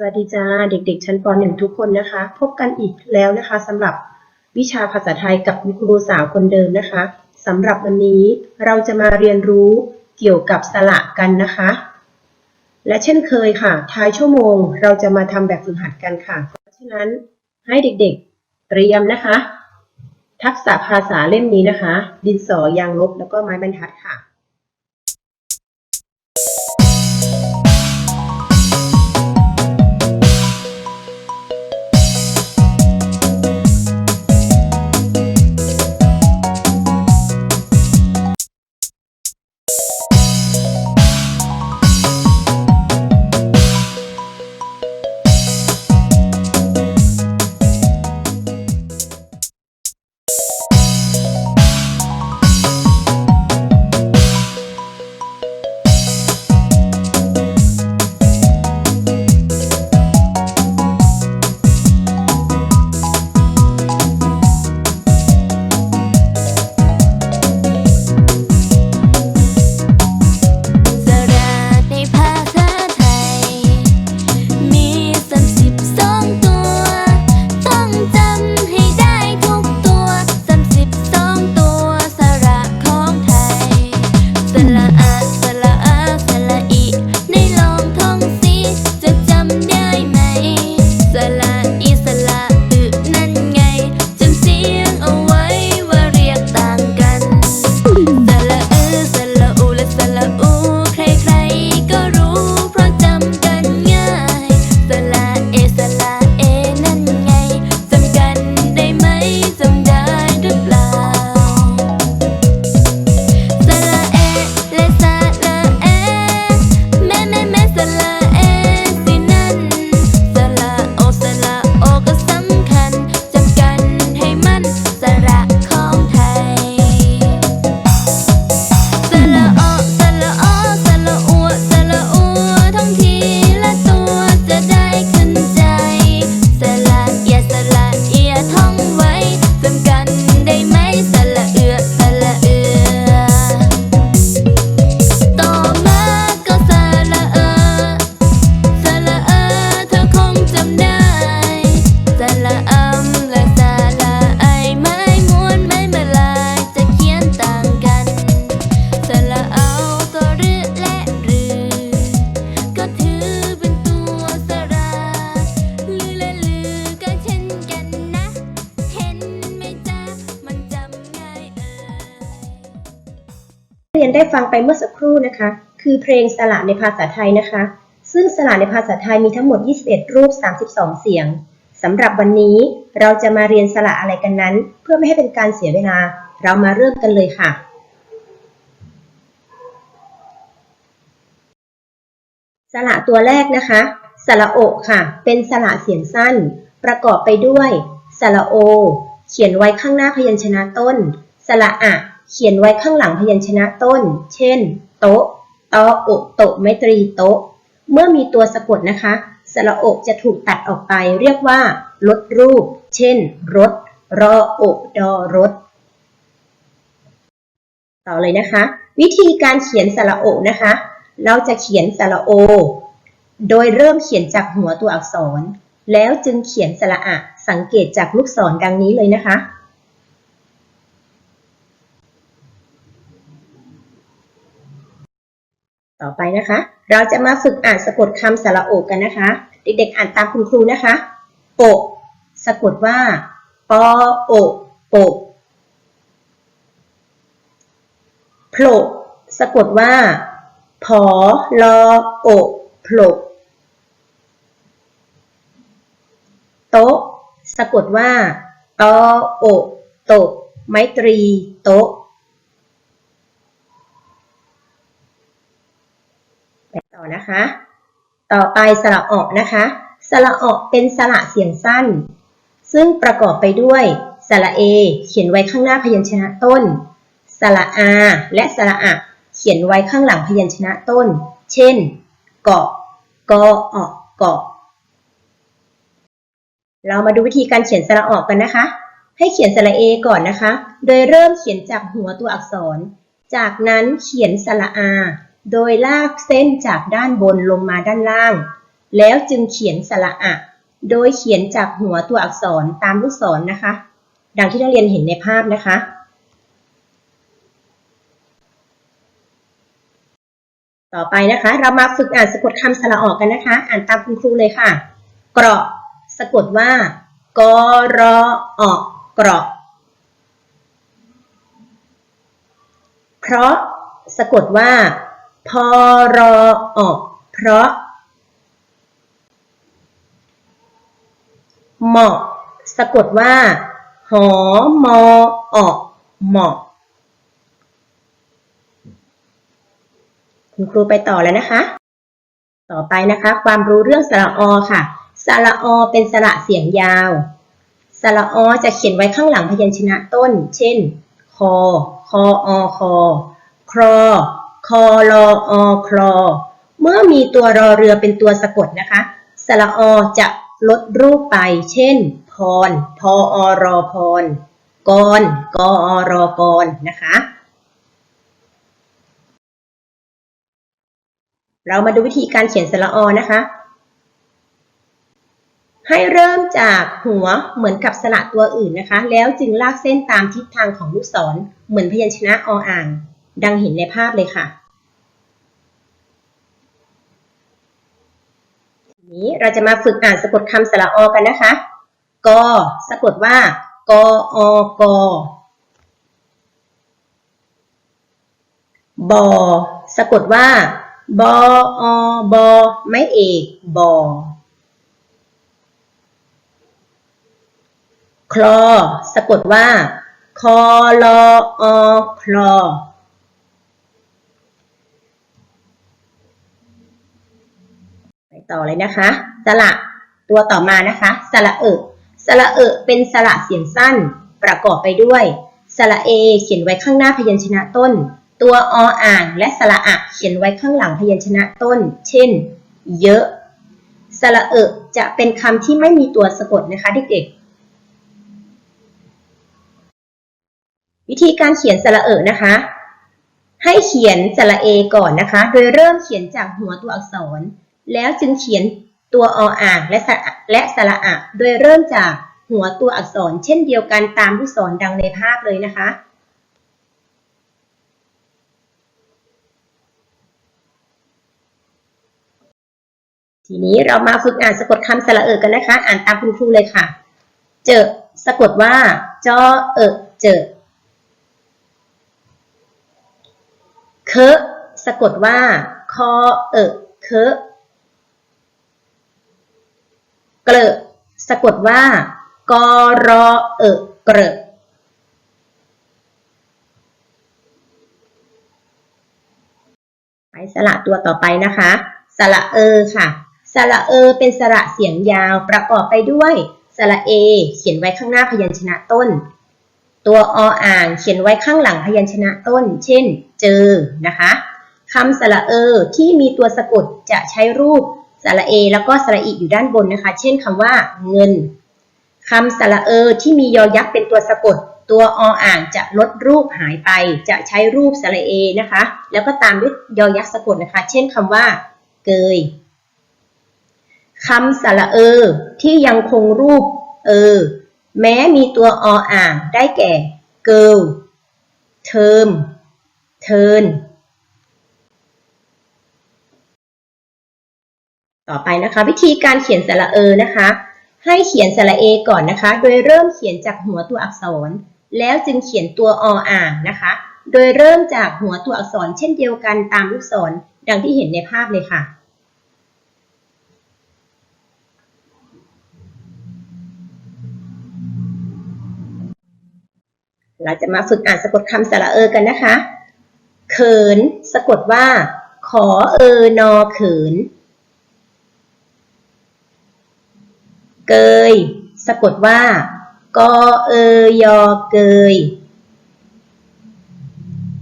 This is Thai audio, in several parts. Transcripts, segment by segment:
สวัสดีจ้าเด็กๆ ชั้นป .1 ทุกคนนะคะ พบกันอีกแล้วนะคะสำหรับวิชาภาษาไทยกับคุณครูสาวคนเดิมนะคะสำหรับวันนี้เราจะมาเรียนรู้เกี่ยวกับสระกันนะคะ และเช่นเคยค่ะ ท้ายชั่วโมงเราจะมาทำแบบฝึกหัดกันค่ะ เพราะฉะนั้นให้เด็กๆ เตรียมนะคะ ทักษะภาษาเล่มนี้นะคะ ดินสอยางลบแล้วก็ไม้บรรทัดค่ะ ฟังไปเมื่อสักครู่นะคะ คือเพลงสระในภาษาไทยนะคะ ซึ่งสระในภาษาไทยมีทั้งหมด 21 รูป 32 เสียงสำหรับวันนี้เราจะมาเรียนสระอะไรกันนั้น เพื่อไม่ให้เป็นการเสียเวลา เรามาเริ่มกันเลยค่ะสระตัวแรกนะคะสระโอค่ะ เป็นสระเสียงสั้น ประกอบไปด้วยสระโอ เขียนไว้ข้างหน้าพยัญชนะต้นสระอะ เขียนไว้ข้างหลังพยัญชนะต้น เช่น โต๊ะตอโอโตไมตรีโต๊ะ เมื่อมีตัวสะกดนะคะ สระโอกจะถูกตัดออกไปเรียกว่า ลดรูป เช่น รถ รอโอกดอรถ ต่อเลยนะคะ วิธีการเขียนสระโอกนะคะ เราจะเขียนสระโอ โดยเริ่มเขียนจากหัวตัวอักษร แล้วจึงเขียนสระอะ สังเกตจากลูกศรดังนี้เลยนะคะ ต่อไปนะคะ เราจะมาฝึกอ่านสะกดคำสระโอกันนะคะ เด็กๆ อ่านตามคุณครูนะคะโปะสะกดว่าปอโอะโปโผล่สะกดว่าผอลอโอะโผล่โต๊ะสะกดว่าตอโอโตะไมตรีโต๊ะ ไป ต่อนะคะ ต่อไปสระออกนะคะ สระออกเป็นสระเสียงสั้น ซึ่งประกอบไปด้วยสระเอ เขียนไว้ข้างหน้าพยัญชนะต้น สระอาและสระอะเขียนไว้ข้างหลังพยัญชนะต้น เช่น เกาะกอออกเกาะ เรามาดูวิธีการเขียนสระออกกันนะคะ ให้เขียนสระเอก่อนนะคะ โดยเริ่มเขียนจากหัวตัวอักษร จากนั้นเขียนสระอา โดยลากเส้นจากด้านบนลงมาด้านล่าง แล้วจึงเขียนสระอะ โดยเขียนจากหัวตัวอักษรตามลูกศรนะคะ ดังที่นักเรียนเห็นในภาพนะคะต่อไปนะคะ เรามาฝึกอ่านสะกดคำสระออกกันนะคะ อ่านตามคุณครูเลยค่ะ เกราะ สะกดว่ากรอออกเกราะ เพราะ สะกดว่า พอรอออกเพราะเหมาะสะกดว่า หอมอออกเหมาะคุณครูไปต่อแล้วนะคะ ต่อไปนะคะ ความรู้เรื่องสระอค่ะ สระอเป็นสระเสียงยาว สระอจะเขียนไว้ข้างหลังพยัญชนะต้น เช่น คอ คออคอครอ คอรออครอเมื่อมีตัวรอเรือเป็นตัวสะกดนะคะ สระอจะลดรูปไป เช่น พร พออรอพรกรกออรอกรนะคะ เรามาดูวิธีการเขียนสระอนะคะ ให้เริ่มจากหัวเหมือนกับสระตัวอื่นนะคะ แล้วจึงลากเส้นตามทิศทางของลูกศร เหมือนพยัญชนะออ่าง ดังเห็นในภาพเลยค่ะทีนี้เราจะมาฝึกอ่านสะกดคำสระอกันนะคะ กอสะกดว่ากออกบอสะกดว่าบออบอไม่เอกบอคลอ สะกดว่า คอลออคลอ ไป ต่อเลยนะคะ สระตัวต่อมานะคะ สระเอะสระเอะเป็นสระเสียงสั้น ประกอบไปด้วย สระเอ เขียนไว้ข้างหน้าพยัญชนะต้น ตัวออ่างและสระอะเขียนไว้ข้างหลังพยัญชนะต้น เช่น เยอะ สระเอะจะเป็นคำที่ไม่มีตัวสะกดนะคะเด็กๆ วิธีการเขียนสระเอะนะคะให้เขียนสระเอก่อนนะคะ โดยเริ่มเขียนจากหัวตัวอักษร แล้วจึงเขียนตัวออ่างและสระและสระอะโดยเริ่มจากหัวตัวอักษรเช่นเดียวกันตามลูกศรดังในภาพเลยนะคะ ทีนี้เรามาฝึกอ่านสะกดคำสระเอะกันนะคะ อ่านตามคุณครูเลยค่ะ เจอสะกดว่าจอเอะเจอเคอะสะกดว่าคอเอะเคอะ เกลอะสะกดว่ากรอเอเกลอะไปสระตัวต่อไปนะคะ สระเออค่ะ สระเออเป็นสระเสียงยาวประกอบไปด้วยสระเอ เขียนไว้ข้างหน้าพยัญชนะต้น ตัวออ่างเขียนไว้ข้างหลังพยัญชนะต้น เช่น เจอนะคะคำสระเออที่มีตัวสะกดจะใช้รูป ระเอ แล้วก็สระอีอยู่ด้านบนนะคะ เช่นคำว่าเงินคำสระเอที่มียอยักษ์เป็นตัวสะกด ตัวออ่างจะลดรูปหายไป จะใช้รูปสระเอนะคะ แล้วก็ตามด้วยยอยักษ์สะกดนะคะ เช่นคำว่า เกยคำสระเออที่ยังคงรูปเออ แม้มีตัวออ่างได้แก่ girl term turn ต่อไปนะคะ วิธีการเขียนสระเอนะคะ ให้เขียนสระเอก่อนนะคะ โดยเริ่มเขียนจากหัวตัวอักษร แล้วจึงเขียนตัวออ่างนะคะ โดยเริ่มจากหัวตัวอักษร เช่นเดียวกันตามลูกศรดังที่เห็นในภาพเลยค่ะเราจะมาฝึกอ่านสะกดคำสระเอกันนะคะ เขิน สะกดว่า ขอเออนอเขิน เกย สะกดว่า กอเอยอเกย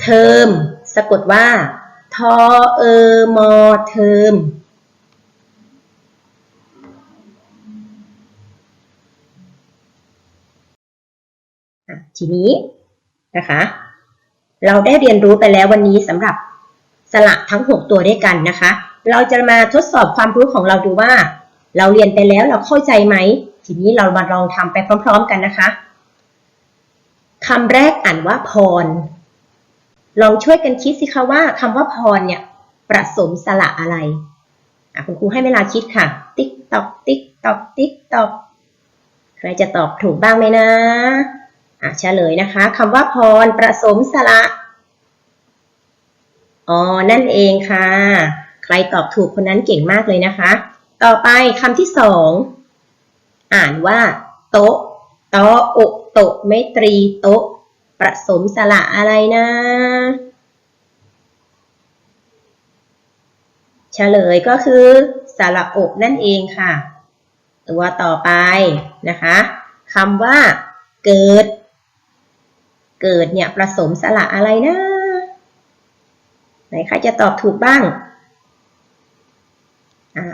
เทอม สะกดว่า ทอเออมอเทอมทีนี้นะคะ เราได้เรียนรู้ไปแล้ววันนี้สำหรับสระทั้ง 6 ตัวด้วยกันนะคะ เราจะมาทดสอบความรู้ของเราดูว่า เราเรียนไปแล้วเราเข้าใจไหม ทีนี้เรามาลองทำไปพร้อม ๆ กันนะคะคำแรกอ่านว่าพร ลองช่วยกันคิดสิคะว่าคำว่าพรเนี่ยประสมสระอะไระคุณครูให้เวลาคิดค่ะ ติ๊กตอก ติ๊กตอก ติ๊กตอก ใครจะตอบถูกบ้างไหมนะอะเฉลยนะคะคำว่าพรประสมสระอ๋อนั่นเองค่ะ ใครตอบถูกคนนั้นเก่งมากเลยนะคะ ต่อไปคำที่สองอ่านว่า โต๊ะโต๊ะอะโตะไม่ตรีโต๊ะประสมสระอะไรนะเฉลยก็คือสระอกนั่นเองค่ะ ตัวต่อไปนะคะคำว่า เกิด เกิดเนี่ยผสมสระอะไรนะ ไหนใครจะตอบถูกบ้าง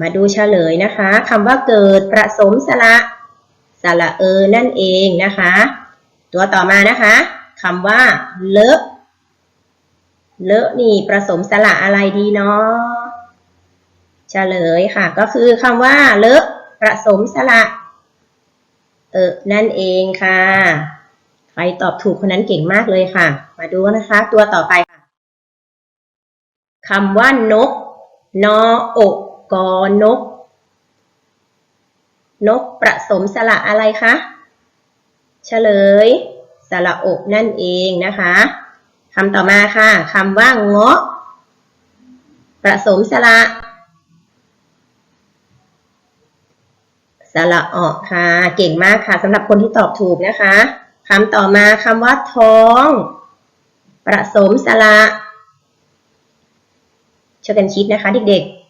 มาดูเฉลยนะคะคำว่าเกิดประสมสระสระเออนั่นเองนะคะ ตัวต่อมานะคะคำว่าเลอะเลอะนี่ผสมสระอะไรดีเนาะเฉลยค่ะ ก็คือคำว่าเลอะผสมสระเออนั่นเองค่ะ ใครตอบถูกคนนั้นเก่งมากเลยค่ะ มาดูนะคะ ตัวต่อไปค่ะคำว่านก นออก กอนก นกประสมสระอะไรคะเฉลยสระอกนั่นเองนะคะคำต่อมาค่ะคำว่าเงาะ ประสมสระสระออกค่ะ เก่งมากค่ะสำหรับคนที่ตอบถูกนะคะคำต่อมาคำว่าท้อง ประสมสระช่วยกันคิดนะคะเด็กๆ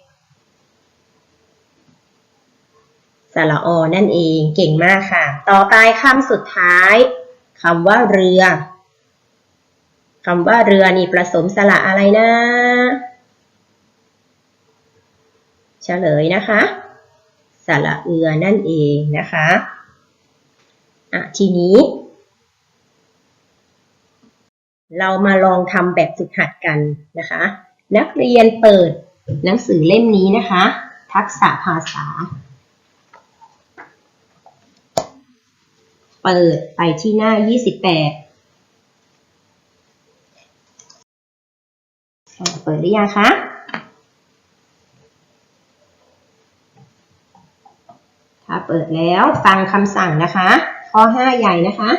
สระอนั่นเองเก่งมากค่ะ ต่อไปคำสุดท้ายคำว่าเรือคำว่าเรือนี่ผสมสระอะไรนะ เฉลยนะคะ สระเอือนั่นเองนะคะอะทีนี้ เรามาลองทำแบบฝึกหัดกันนะคะ นักเรียนเปิดหนังสือเล่มนี้นะคะ ทักษะภาษา เปิดไปที่หน้า 28 เปิดหรือยังคะ ถ้าเปิดแล้วฟังคำสั่งนะคะ ข้อ 5 ใหญ่นะคะ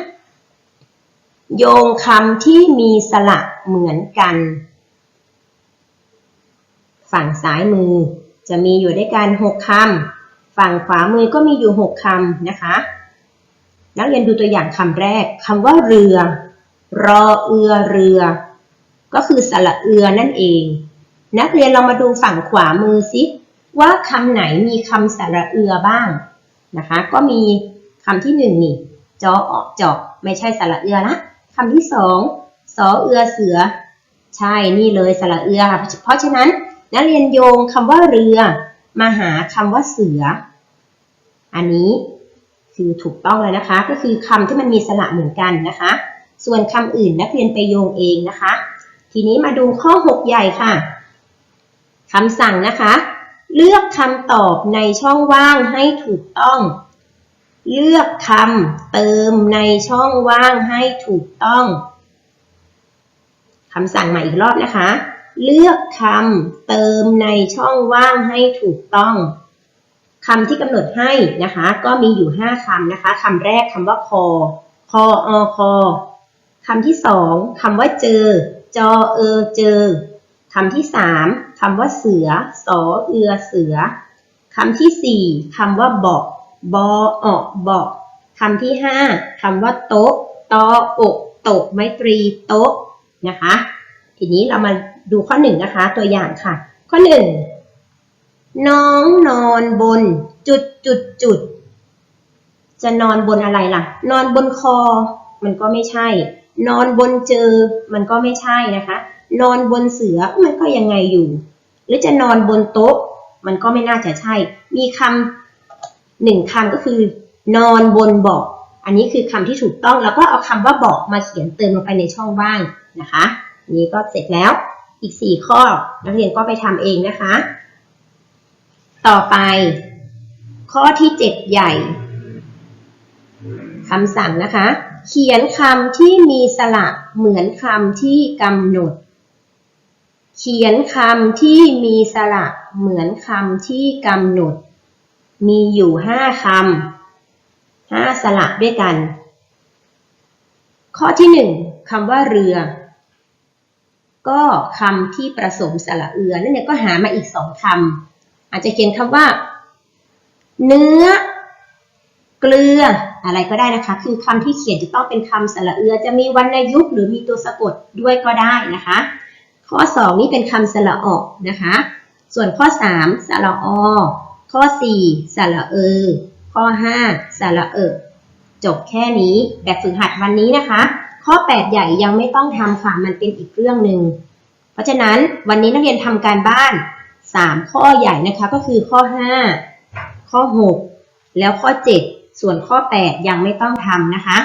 โยงคำที่มีสระเหมือนกัน ฝั่งซ้ายมือจะมีอยู่ด้วยกัน 6คำ ฝั่งขวามือก็มีอยู่ 6คำนะคะ นักเรียนดูตัวอย่างคำแรกคำว่าเรือ รอเอือเรือ ก็คือสระเอือนั่นเอง นักเรียนเรามาดูฝั่งขวามือซิว่าคำไหนมีคำสระเอือบ้างนะคะ ก็มีคำที่หนึ่งนี่จอออกจอกไม่ใช่สระเอือละคำที่สองสอเอือเสือ ใช่นี่เลยสระเอือค่ะเพราะฉะนั้นนักเรียนโยงคำว่าเรือ มาหาคำว่าเสือ อันนี้ คือถูกต้องเลยนะคะ ก็คือคำที่มันมีสระเหมือนกันนะคะ ส่วนคำอื่นนักเรียนไปโยงเองนะคะ ทีนี้มาดูข้อ 6 ใหญ่ค่ะคำสั่งนะคะ เลือกคำตอบในช่องว่างให้ถูกต้อง เลือกคำเติมในช่องว่างให้ถูกต้องคำสั่งมาอีกรอบนะคะ เลือกคำเติมในช่องว่างให้ถูกต้อง คำที่กำหนดให้นะคะ ก็มีอยู่ 5คำนะคะคำแรกคำว่าคอคออคอคำที่สองคำว่าเจอ จอเออเจอคำที่สามคำว่าเสือ สอเอือเสือคำที่สี่คำว่าบาะบอออกบาะคำที่ห้าคำว่าโต๊ะตออกตะไม้ตรีโต๊ะนะคะ ทีนี้เรามาดูข้อหนึ่งนะคะ ตัวอย่างค่ะ ข้อหนึ่ง น้องนอนบน จุดจุดจุด จะนอนบนอะไรล่ะ นอนบนคอ มันก็ไม่ใช่ นอนบนเจอ มันก็ไม่ใช่นะคะ นอนบนเสือ มันก็ยังไงอยู่ หรือจะนอนบนโต๊ะ มันก็ไม่น่าจะใช่ มีคำหนึ่งคำก็คือ นอนบนเบาะอันนี้คือคำที่ถูกต้องแล้วก็เอาคำว่าเบาะมาเขียนเติมลงไปในช่องว่างนะคะ นี้ก็เสร็จแล้ว อีก 4 ข้อ นักเรียนก็ไปทำเองนะคะ ต่อไป ข้อที่ 7 ใหญ่คำสั่งนะคะ เขียนคำที่มีสระเหมือนคำที่กำหนด เขียนคำที่มีสระเหมือนคำที่กำหนด มีอยู่ห้าคำห้าสระด้วยกัน ข้อที่หนึ่งคำว่าเรือ ก็คำที่ประสมสระเอือนั่นเนี่ยก็หามาอีกสองคำ อาจจะเขียนคำว่า เนื้อ เกลือ อะไรก็ได้นะคะ คือคำที่เขียนจะต้องเป็นคำสระเอือ จะมีวรรณยุกต์หรือมีตัวสะกดด้วยก็ได้นะคะ ข้อ 2 นี่เป็นคำสระออกนะคะ ส่วนข้อ 3 สระอข้อ 4 สระเออ ข้อ 5 สระเออจบแค่นี้แบบฝึกหัดวันนี้นะคะ ข้อ 8 ใหญ่ยังไม่ต้องทำค่ะ มันเป็นอีกเรื่องหนึ่ง เพราะฉะนั้นวันนี้นักเรียนทำการบ้าน 3 ข้อใหญ่นะคะก็คือข้อ 5 ข้อ 6 แล้วข้อ 7 ส่วนข้อ 8 ยังไม่ต้องทำนะคะ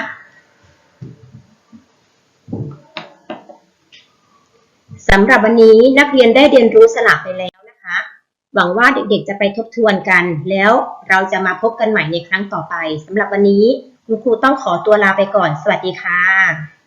สำหรับวันนี้นักเรียนได้เรียนรู้สลับไปแล้วนะคะ หวังว่าเด็กๆจะไปทบทวนกัน แล้วเราจะมาพบกันใหม่ในครั้งต่อไปสำหรับวันนี้คุณครูต้องขอตัวลาไปก่อน สวัสดีค่ะ